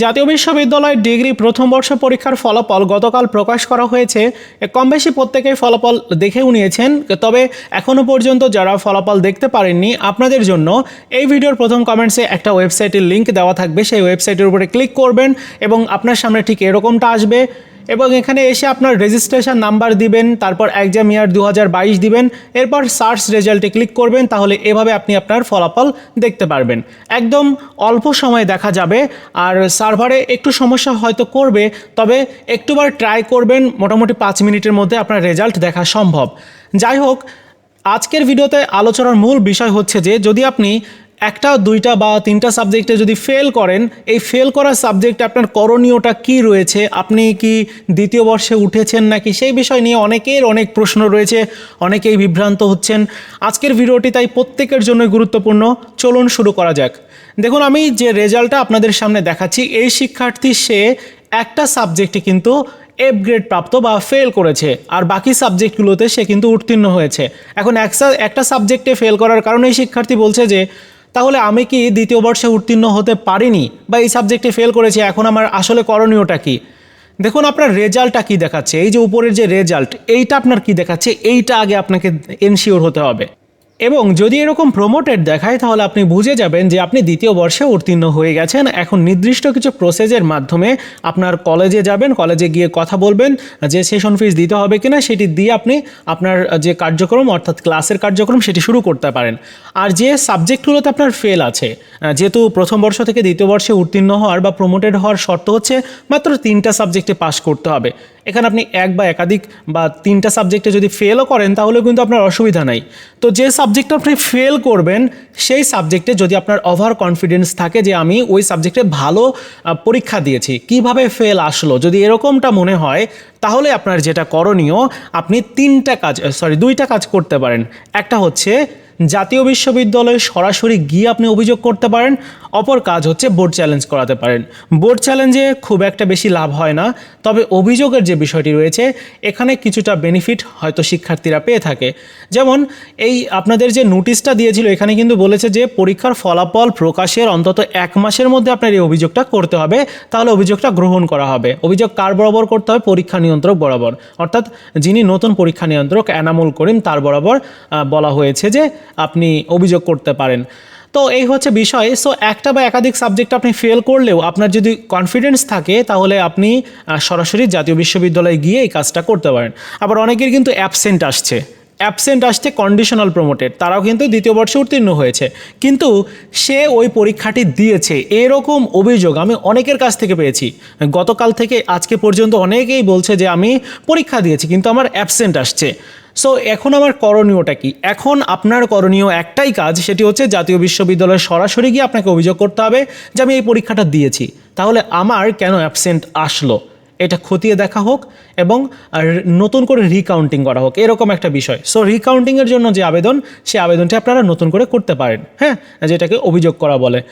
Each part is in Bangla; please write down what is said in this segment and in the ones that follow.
জাতীয় বিশ্ববিদ্যালয়ের ডিগ্রি প্রথম বর্ষ পরীক্ষার ফলাফল গতকাল প্রকাশ করা হয়েছে। কম বেশি প্রত্যেকেই ফলাফল দেখেও নিয়েছেন। তবে এখনও পর্যন্ত যারা ফলাফল দেখতে পারেননি আপনাদের জন্য এই ভিডিওর প্রথম কমেন্টসে একটা ওয়েবসাইটের লিঙ্ক দেওয়া থাকবে। সেই ওয়েবসাইটের উপরে ক্লিক করবেন এবং আপনার সামনে ঠিক এরকমটা আসবে। এবং এখানে এসে আপনার রেজিস্ট্রেশন নাম্বার দিবেন, তারপর এক্সাম ইয়ার দু হাজার বাইশ দিবেন, এরপর সার্চ রেজাল্টে ক্লিক করবেন, তাহলে এভাবে আপনি আপনার ফলাফল দেখতে পারবেন। একদম অল্প সময় দেখা যাবে, আর সার্ভারে একটু সমস্যা হয়তো করবে, তবে একটুবার ট্রাই করবেন, মোটামুটি পাঁচ মিনিটের মধ্যে আপনার রেজাল্ট দেখা সম্ভব। যাই হোক, আজকের ভিডিওতে আলোচনার মূল বিষয় হচ্ছে যে, যদি আপনি একটা, দুইটা বা তিনটা সাবজেক্টে যদি ফেল করেন, এই ফেল করা সাবজেক্টে আপনার করণীয়টা কি রয়েছে? আপনি কি দ্বিতীয় বর্ষে উঠেছেন নাকি? সেই বিষয় নিয়ে অনেকের অনেক প্রশ্ন রয়েছে, অনেকেই বিভ্রান্ত হচ্ছেন। আজকের ভিডিওটি তাই প্রত্যেকের জন্যই গুরুত্বপূর্ণ। চলুন শুরু করা যাক। দেখুন, আমি যে রেজাল্টটা আপনাদের সামনে দেখাচ্ছি, এই শিক্ষার্থী সে একটা সাবজেক্টে কিন্তু এফ গ্রেড প্রাপ্ত বা ফেল করেছে, আর বাকি সাবজেক্টগুলোতে সে কিন্তু উত্তীর্ণ হয়েছে। এখন একটা- সাবজেক্টে ফেল করার কারণে শিক্ষার্থী বলছে যে তাহলে আমি কি দ্বিতীয় বর্ষে উত্তীর্ণ হতে পারিনি? বা এই সাবজেক্টে ফেল করেছি, এখন আমার আসলে করণীয়টা কি? দেখুন, আপনার রেজাল্টটা কি দেখাচ্ছে? এই যে উপরের যে রেজাল্ট এইটা আপনার কি দেখাচ্ছে? এইটা আগে আপনাকে এনশিওর হতে হবে। এবং যদি এরকম প্রমোটেড দেখায়, তাহলে আপনি বুঝে যাবেন যে আপনি দ্বিতীয় বর্ষে উত্তীর্ণ হয়ে গেছেন। এখন নির্দিষ্ট কিছু প্রসেসের মাধ্যমে আপনার কলেজে যাবেন কলেজে গিয়ে কথা বলবেন যে সেশন ফিস দিতে হবে কিনা, সেটি দিয়ে আপনি আপনার যে কার্যক্রম, অর্থাৎ ক্লাসের কার্যক্রম, সেটি শুরু করতে পারেন। আর যে সাবজেক্টগুলোতে আপনার ফেল আছে যেহেতু প্রথম বর্ষ থেকে দ্বিতীয় বর্ষে উত্তীর্ণ হওয়ার বা প্রমোটেড হওয়ার শর্ত হচ্ছে, মাত্র তিনটা সাবজেক্টে পাশ করতে হবে। এখানে আপনি এক বা একাধিক বা তিনটা সাবজেক্টে যদি ফেলও করেন, তাহলে কিন্তু আপনার অসুবিধা নাই। তো যে সাবজেক্টে আপনি ফেল করবেন, সেই সাবজেক্টে যদি আপনার ওভার কনফিডেন্স থাকে যে আমি ওই সাবজেক্টে ভালো পরীক্ষা দিয়েছি, কীভাবে ফেল আসলো, যদি এরকমটা মনে হয়, তাহলে আপনার যেটা করণীয়, আপনি তিনটা কাজ সরি দুইটা কাজ করতে পারেন। একটা হচ্ছে জাতীয় বিশ্ববিদ্যালয়ে সরাসরি গিয়ে আপনি অভিযোগ করতে পারেন, অপর কাজ হচ্ছে বোর্ড চ্যালেঞ্জ করাতে পারেন। বোর্ড চ্যালেঞ্জে খুব একটা বেশি লাভ হয় না, তবে অভিযোগের যে বিষয়টি রয়েছে, এখানে কিছুটা বেনিফিট হয়তো শিক্ষার্থীরা পেয়ে থাকে। যেমন, এই আপনাদের যে নোটিশটা দিয়েছিল, এখানে কিন্তু বলেছে যে পরীক্ষার ফলাফল প্রকাশের অন্তত এক মাসের মধ্যে আপনার এই অভিযোগটা করতে হবে, তাহলে অভিযোগটা গ্রহণ করা হবে। অভিযোগ কার বরাবর করতে হবে? পরীক্ষা নিয়ন্ত্রক বরাবর। অর্থাৎ যিনি নতুন পরীক্ষা নিয়ন্ত্রক, এনামুল করিম, তার বরাবর বলা হয়েছে যে আপনি অভিযোগ করতে পারেন। তো এই হচ্ছে বিষয়। সো একটা বা একাধিক সাবজেক্ট আপনি ফেল করলেও আপনার যদি কনফিডেন্স থাকে, তাহলে আপনি সরাসরি জাতীয় বিশ্ববিদ্যালয়ে গিয়ে এই কাজটা করতে পারেন। আবার অনেকের কিন্তু অ্যাবসেন্ট আসছে। অ্যাবসেন্ট আসছে কন্ডিশনাল প্রমোটেড তারাও কিন্তু দ্বিতীয় বর্ষে উত্তীর্ণ হয়েছে। কিন্তু সে ওই পরীক্ষাটি দিয়েছে, এরকম অভিযোগ আমি অনেকের কাছ থেকে পেয়েছি। গতকাল থেকে আজকে পর্যন্ত অনেকেই বলছে যে আমি পরীক্ষা দিয়েছি, কিন্তু আমার অ্যাবসেন্ট আসছে। সো এখন আমার করণীয়টা কি? এখন আপনার করণীয় একটাই কাজ, সেটি হচ্ছে জাতীয় বিশ্ববিদ্যালয়ে সরাসরি গিয়ে আপনাকে অভিযোগ করতে হবে যে আমি এই পরীক্ষাটা দিয়েছি। তাহলে আমার কেন অ্যাবসেন্ট আসলো? এটা খতিয়ে দেখা হোক এবং নতুন করে রিকাউন্টিং করা হোক, এরকম একটা বিষয়। সো রিকাউন্টিংয়ের জন্য যে আবেদন সেই আবেদনটি আপনারা নতুন করে করতে পারেন হ্যাঁ? যেটাকে অভিযোগ করা বলে।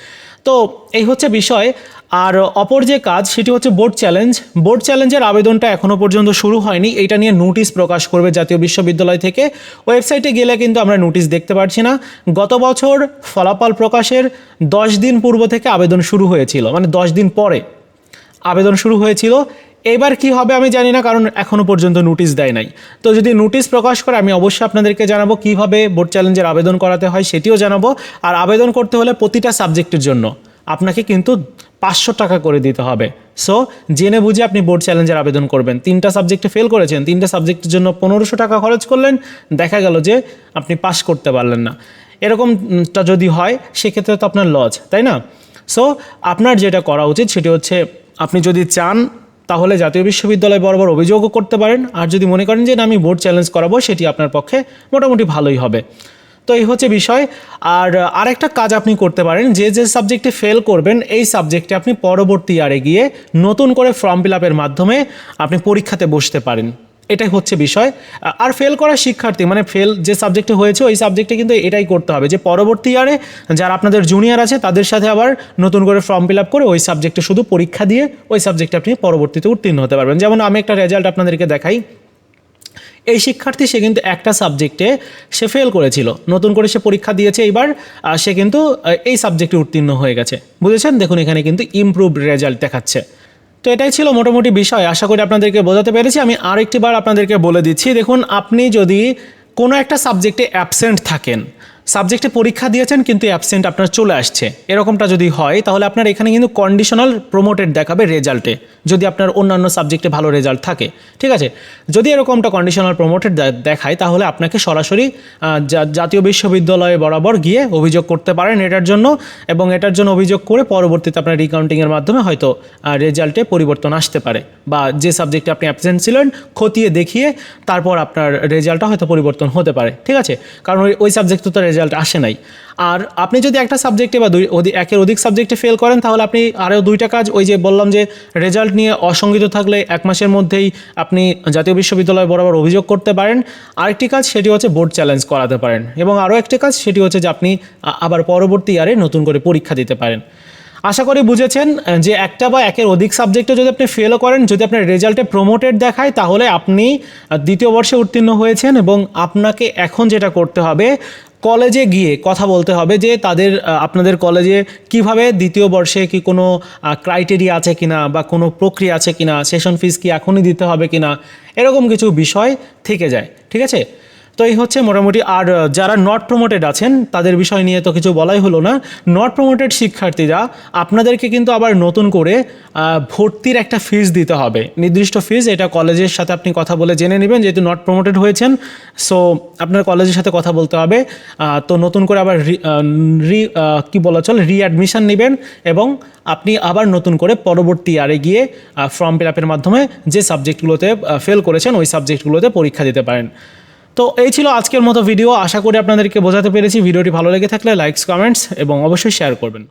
তো, এই হচ্ছে বিষয়। আর অপর যে কাজ, সেটি হচ্ছে বোর্ড চ্যালেঞ্জ বোর্ড চ্যালেঞ্জের আবেদনটা এখনও পর্যন্ত শুরু হয়নি। এটা নিয়ে নোটিশ প্রকাশ করবে জাতীয় বিশ্ববিদ্যালয় থেকে। ওয়েবসাইটে গেলে কিন্তু আমরা নোটিশ দেখতে পাচ্ছি না। গত বছর ফলাফল প্রকাশের দশ দিন পূর্ব থেকে আবেদন শুরু হয়েছিল মানে দশ দিন পরে। আবেদন শুরু হয়েছিল। এবার কি হবে আমি জানি না, কারণ এখনও পর্যন্ত নোটিশ দেয় নাই। তো যদি নোটিশ প্রকাশ করে, আমি অবশ্যই আপনাদেরকে জানাব কীভাবে বোর্ড চ্যালেঞ্জের আবেদন করাতে হয়, সেটিও জানাব। আর আবেদন করতে হলে প্রতিটা সাবজেক্টের জন্য আপনাকে কিন্তু পাঁচশো টাকা করে দিতে হবে। সো জেনে বুঝে আপনি বোর্ড চ্যালেঞ্জের আবেদন করবেন। তিনটা সাবজেক্টে ফেল করেছেন, তিনটা সাবজেক্টের জন্য পনেরোশো টাকা খরচ করলেন। দেখা গেল যে আপনি পাস করতে পারলেন না। এরকমটা যদি হয়, সেক্ষেত্রে তো আপনার লজ, তাই না? সো আপনার যেটা করা উচিত, সেটি হচ্ছে আপনি যদি চান, তাহলে জাতীয় বিশ্ববিদ্যালয় বরাবর অভিযোগও করতে পারেন। আর যদি মনে করেন যে, না, আমি বোর্ড চ্যালেঞ্জ করাবো, সেটি আপনার পক্ষে মোটামুটি ভালোই হবে। তো এই হচ্ছে বিষয়। আর আরেকটা কাজ আপনি করতে পারেন, যে যে সাবজেক্টে ফেল করবেন, এই সাবজেক্টে আপনি পরবর্তী ইয়ারে গিয়ে নতুন করে ফর্ম ফিল আপের মাধ্যমে আপনি পরীক্ষাতে বসতে পারেন। এটাই হচ্ছে বিষয়। আর ফেল করা শিক্ষার্থী মানে ফেল যে সাবজেক্টে হয়েছে, ওই সাবজেক্টে কিন্তু এটাই করতে হবে যে পরবর্তী ইয়ারে যারা আপনাদের জুনিয়র আছে, তাদের সাথে আবার নতুন করে ফর্ম ফিল আপ করে ওই সাবজেক্টে শুধু পরীক্ষা দিয়ে ওই সাবজেক্টে আপনি পরবর্তীতে উত্তীর্ণ হতে পারবেন। যেমন আমি একটা রেজাল্ট আপনাদেরকে দেখাই। এই শিক্ষার্থী, সে কিন্তু একটা সাবজেক্টে সে ফেল করেছিল। নতুন করে সে পরীক্ষা দিয়েছে এইবার সে কিন্তু এই সাবজেক্টে উত্তীর্ণ হয়ে গেছে। বুঝেছেন? দেখুন এখানে কিন্তু ইমপ্রুভড রেজাল্ট দেখাচ্ছে। তো এটাই ছিল মোটামুটি বিষয়। আশা করি আপনাদেরকে বোঝাতে পেরেছি। আমি আরেকটি বার আপনাদেরকে বলে দিচ্ছি। দেখুন, আপনি যদি কোনো একটা সাবজেক্টে অ্যাবসেন্ট থাকেন সাবজেক্টে পরীক্ষা দিয়েছেন, কিন্তু অ্যাবসেন্ট আপনার চলে আসছে। এরকমটা যদি হয়, তাহলে আপনার এখানে কিন্তু কন্ডিশনাল প্রমোটেড দেখাবে রেজাল্টে যদি আপনার অন্যান্য সাবজেক্টে ভালো রেজাল্ট থাকে। ঠিক আছে? যদি এরকমটা কন্ডিশনাল প্রমোটেড দেখায়, তাহলে আপনাকে সরাসরি জাতীয় বিশ্ববিদ্যালয়ে বরাবর গিয়ে অভিযোগ করতে পারেন এটার জন্য, এবং এটার জন্য অভিযোগ করে পরবর্তীতে আপনার রিকাউন্টিংয়ের মাধ্যমে হয়তো রেজাল্টে পরিবর্তন আসতে পারে, বা যে সাবজেক্টে আপনি অ্যাবসেন্ট ছিলেন, খতিয়ে দেখিয়ে তারপর আপনার রেজাল্টটা হয়তো পরিবর্তন হতে পারে। ঠিক আছে? কারণ ওই সাবজেক্টে তো রেজাল্ট আসে নাই। আর আপনি যদি একটা সাবজেক্টে বা দুই একের অধিক সাবজেক্টে ফেল করেন, তাহলে আপনি আরও দুইটা কাজ, ওই যে বললাম যে রেজাল্ট নিয়ে অসঙ্গিত থাকলে এক মাসের মধ্যেই আপনি জাতীয় বিশ্ববিদ্যালয় বরাবর অভিযোগ করতে পারেন। আরেকটি কাজ, সেটি হচ্ছে বোর্ড চ্যালেঞ্জ করাতে পারেন। এবং আরও একটি কাজ, সেটি হচ্ছে যে আপনি আবার পরবর্তী ইয়ারে নতুন করে পরীক্ষা দিতে পারেন। আশা করি বুঝেছেন যে একটা বা একের অধিক সাবজেক্টে যদি আপনি ফেলও করেন, যদি আপনার রেজাল্টে প্রমোটেড দেখায়, তাহলে আপনি দ্বিতীয় বর্ষে উত্তীর্ণ হয়েছেন এবং আপনাকে এখন যেটা করতে হবে, কলেজে গিয়ে কথা বলতে হবে যে তাদের আপনাদের কলেজে কীভাবে দ্বিতীয় বর্ষে কি কোনো ক্রাইটেরিয়া আছে কিনা বা কোনো প্রক্রিয়া আছে কিনা সেশন ফিস কি এখনই দিতে হবে কিনা, এরকম কিছু বিষয় থেকে যায়, ঠিক আছে? তো এই হচ্ছে মোটামুটি আর যারা নট প্রমোটেড আছেন, তাদের বিষয় নিয়ে তো কিছু বলাই হলো না। নট প্রমোটেড শিক্ষার্থীরা আপনাদেরকে কিন্তু আবার নতুন করে ভর্তির একটা ফিস দিতে হবে। নির্দিষ্ট ফিস এটা কলেজের সাথে আপনি কথা বলে জেনে নেবেন, যেহেতু নট প্রমোটেড হয়েছেন। সো আপনার কলেজের সাথে কথা বলতে হবে। তো নতুন করে আবার রি কি বলা চলে রিঅ্যাডমিশন নেবেন এবং আপনি আবার নতুন করে পরবর্তী ইয়ারে গিয়ে ফর্ম ফিল আপের মাধ্যমে যে সাবজেক্টগুলোতে ফেল করেছেন, ওই সাবজেক্টগুলোতে পরীক্ষা দিতে পারেন। তো এই ছিল আজকের মতো ভিডিও আশা করি আপনাদেরকে বোঝাতে পেরেছি। ভিডিওটি ভালো লেগে থাকলে লাইকস কমেন্টস এবং অবশ্যই শেয়ার করবেন।